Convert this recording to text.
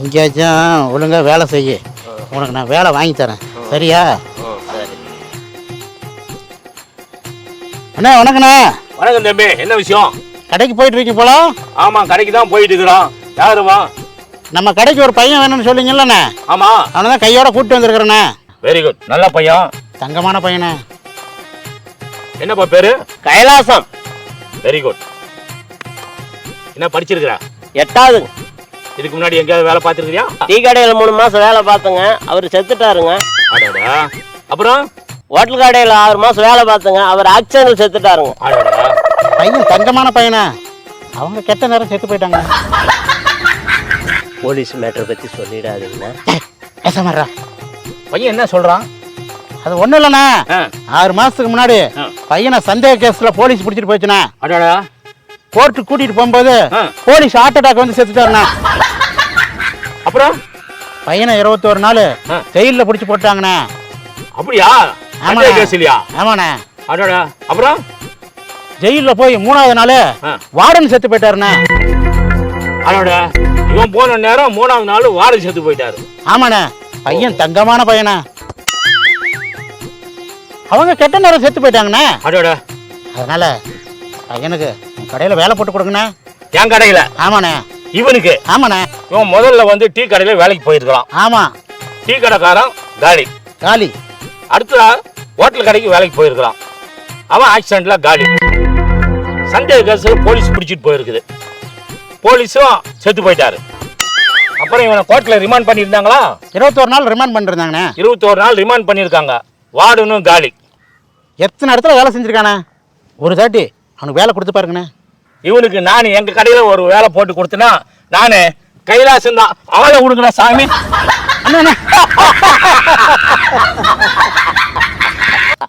எங்கேயாச்சும் ஒழுங்காக வேலை செய்ய. உனக்கு நான் வேலை வாங்கி தரேன். சரியா? சரி அண்ணா வணக்கண்ணா. வணக்கம் தம்பி. என்ன விஷயம்? கடைக்கு போயிட்டு இருக்கீங்க போல? ஆமா கடைக்கு தான் போயிட்டு இருக்கிறோம். யாருமா நம்ம கடைக்கு ஒரு பையன் வேணும்னு சொல்லிங்கல்லண்ணே ஆமா. அவனை தான் கையோட கூப்பிட்டு வந்திருக்கிறேண்ணே. வெரி குட் நல்ல பையன். தங்கமான பையனே? என்னப்பா பேரு? கைலாசம். வெரி குட் என்ன படிச்சிருக்கிற? எட்டாவது. இதுக்கு முன்னாடி எங்கேயாவது வேலை பார்த்துருக்கியா டீ கடையில் மூணு மாசம் வேலை பார்த்தேங்க. அவர் செத்துட்டாருங்க. அடடா. அப்புறம்? ஹோட்டல் கடையில் ஆறு மாசம் வேலை பார்த்தேங்க. அவர் ஆக்சிடென்ட் செத்துட்டாருங்க. அடடா. பையன் தங்கமான பையனே? அவங்க கெட்ட நேரம் செத்து போயிட்டாங்க. போலீஸ் மேட்டரை பற்றி சொல்லிடாதீங்கண்ணா பேசாமறா. பையன் என்ன சொல்றான்? அது ஒன்றும் இல்லைண்ணே. ஆறு மாதத்துக்கு முன்னாடி. பையனை சந்தேக கேஸில் போலீஸ் பிடிச்சிட்டு போச்சுண்ணே அடடா. கோர்ட்டுக்கு கூட்டிகிட்டு போகும்போது. போலீஸ் ஹார்ட் அட்டாக் வந்து செத்துட்டாருண்ணே. அப்புறம்? பையனை இருபத்தோரு நாள். ஜெயிலில் பிடிச்சி போட்டாங்கண்ணே. அப்படியா? ஆமாண்ணே. ஆமாண்ணே. அடடா அப்புறம்? ஜெயிலில் போய் மூணாவது நாள். வார்டன் செத்து போயிட்டாருண்ணே. அடடா இவன் போன நேரம் மூணாவது நாள் வாடகை செத்து போயிட்டாரு. ஆமாண்ணே. பையன் தங்கமான பையனே. அவங்க கெட்ட நேரம் செத்து போயிட்டாங்கண்ணே. அடடா அதனால பையனுக்கு கடையில் வேலை போட்டு கொடுங்கண்ணே. என் கடையில? ஆமாண்ணே. இவனுக்கு? ஆமாண்ணே. இவன் முதல்ல வந்து டீ கடையில வேலைக்கு போயிருக்கலாம் ஆமாம் டீ கடைக்காரன் காலி. காலி. அடுத்த ஹோட்டல் கடைக்கு வேலைக்கு போயிருக்கிறான். அவன் ஆக்சிடென்ட்ல காலி. சந்தேக கேஸில் போலீஸ் பிடிச்சிட்டு போயிருக்குது. போலீஸும் செத்து போயிட்டாரு. அப்புறம் இவனை கோர்ட்டில் ரிமாண்ட் பண்ணியிருந்தாங்களா? இருபத்தோரு நாள் ரிமாண்ட் பண்ணிருந்தாங்கண்ணே. இருபத்தோரு நாள் ரிமாண்ட் பண்ணியிருக்காங்க. வார்டனும் காலி. எத்தனை இடத்துல வேலை செஞ்சுருக்கானே? ஒரு தாட்டி. அவனுக்கு வேலை கொடுத்து பாருங்கண்ணே. இவனுக்கு நான் எங்க கடையில ஒரு வேலை போட்டு கொடுத்தனா நானு கைலாசம் தான். அவளை கொடுக்குறேன் சாமி. அண்ணா.